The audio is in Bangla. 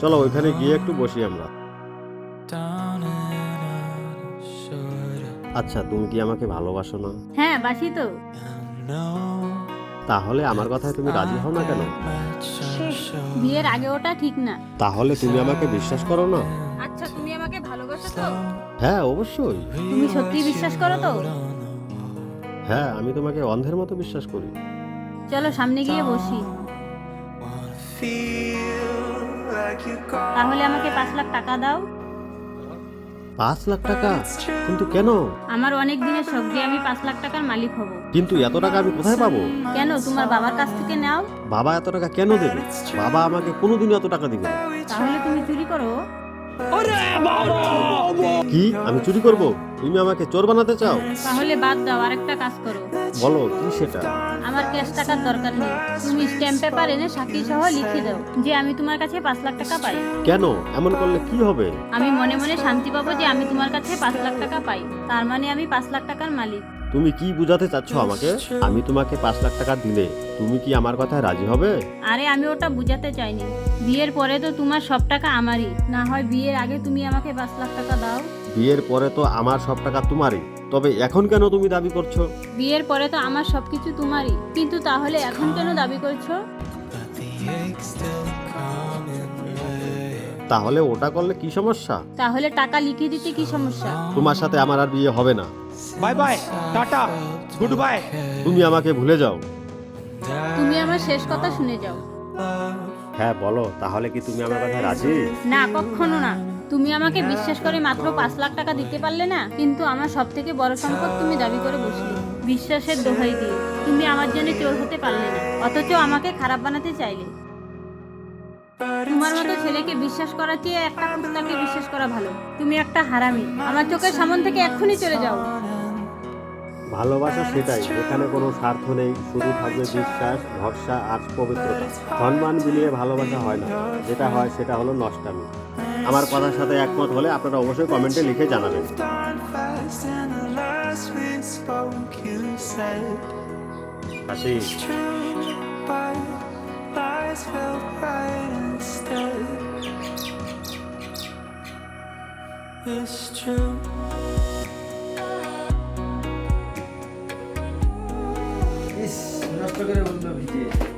চলো ওইখানে গিয়ে একটু বসি আমরা। আচ্ছা তুমি কি আমাকে ভালোবাসো না? হ্যাঁ বাসি তো। তাহলে আমার কথায় তুমি রাজি হও না কেন? বিয়ের আগে ওটা ঠিক না। তাহলে তুমি আমাকে বিশ্বাস করো না? আচ্ছা তুমি আমাকে ভালোবাসো তো? হ্যাঁ অবশ্যই। তুমি সত্যি বিশ্বাস করো তো? হ্যাঁ আমি তোমাকে অন্ধের মতো বিশ্বাস করি। চলো সামনে গিয়ে বসি। তাহলে আমাকে পাঁচ লাখ টাকা দাও। পাঁচ লাখ টাকা? কিন্তু কেন? আমার অনেক দিনের শখ যে আমি পাঁচ লাখ টাকার মালিক হব। কিন্তু এত টাকা আমি কোথায় পাবো? কেন? তোমার বাবার কাছ থেকে নাও। বাবা এত টাকা কেন দেবে? বাবা আমাকে কোনোদিনও এত টাকা দিবে না। তাহলে তুমি চুরি করো। কি? আমি চুরি করব? তুমি আমাকে চোর বানাতে চাও? তাহলে বাদ দাও আরেকটা কাজ করো। বলো কি সেটা? আমার ক্যাশ টাকার দরকার নেই। তুমি স্ট্যাম্প পেপার এনে সাক্ষী সহ লিখে দাও যে আমি তোমার কাছে পাঁচ লাখ টাকা পাই। কেন? এমন করলে কি হবে? আমি মনে মনে শান্তি পাবো যে আমি তোমার কাছে পাঁচ লাখ টাকা পাই। তার মানে আমি পাঁচ লাখ টাকার মালিক। তুমি কি বুঝাতে চাচ্ছ আমাকে? আমি তোমাকে পাঁচ লাখ টাকা দিলে তুমি কি আমার কথায় রাজি হবে? আরে আমি ওটা বুঝাতে চাইনি। বিয়ের পরে তো তোমার সব টাকা আমারই। না হয় বিয়ের আগে তুমি আমাকে পাঁচ লাখ টাকা দাও। বিয়ের পরে তো আমার সব টাকা তোমারই। তবে এখন কেন তুমি দাবি করছ? বিয়ের পরে তো আমার সবকিছু তোমারই। কিন্তু তাহলে এখন কেন দাবি করছ? তাহলে ওটা করলে কি সমস্যা? তাহলে টাকা লিখে দিতে কি সমস্যা? তোমার সাথে আমার আর বিয়ে হবে না। Bye bye tata goodbye. তুমি আমাকে ভুলে যাও। তুমি আমার শেষ কথা শুনে যাও। হ্যাঁ বলো তাহলে কি তুমি আমার কথায় রাজি? না কখনো না। তুমি আমাকে বিশ্বাস করে মাত্র পাঁচ লাখ টাকা দিতে পারলে না? কিন্তু আমার সব থেকে বড় সম্পদ তুমি দাবি করে বসলে। বিশ্বাসের দোহাই দিয়ে। তুমি আমার জন্য চোর হতে পারলে না। অথচ আমাকে খারাপ বানাতে চাইলে। তোমার মতো ছেলেকে বিশ্বাস করার চেয়ে একটা কুত্তাকে বিশ্বাস করা ভালো। তুমি একটা হারামি। আমার চোখের সামন থেকে এক্ষুনি চলে যাও। ভালোবাসা সেটাই। এখানে কোনো স্বার্থ নেই। শুধু থাকবে বিশ্বাস, ভরসা আর পবিত্রতা। সম্মান বিলিয়ে ভালোবাসা হয় না। যেটা হয় সেটা হলো নষ্টামি। আমার কথার সাথে একমত হলে আপনারা অবশ্যই কমেন্টে লিখে জানাবেন। It's true. নষ্ট করে বলল ভিডিও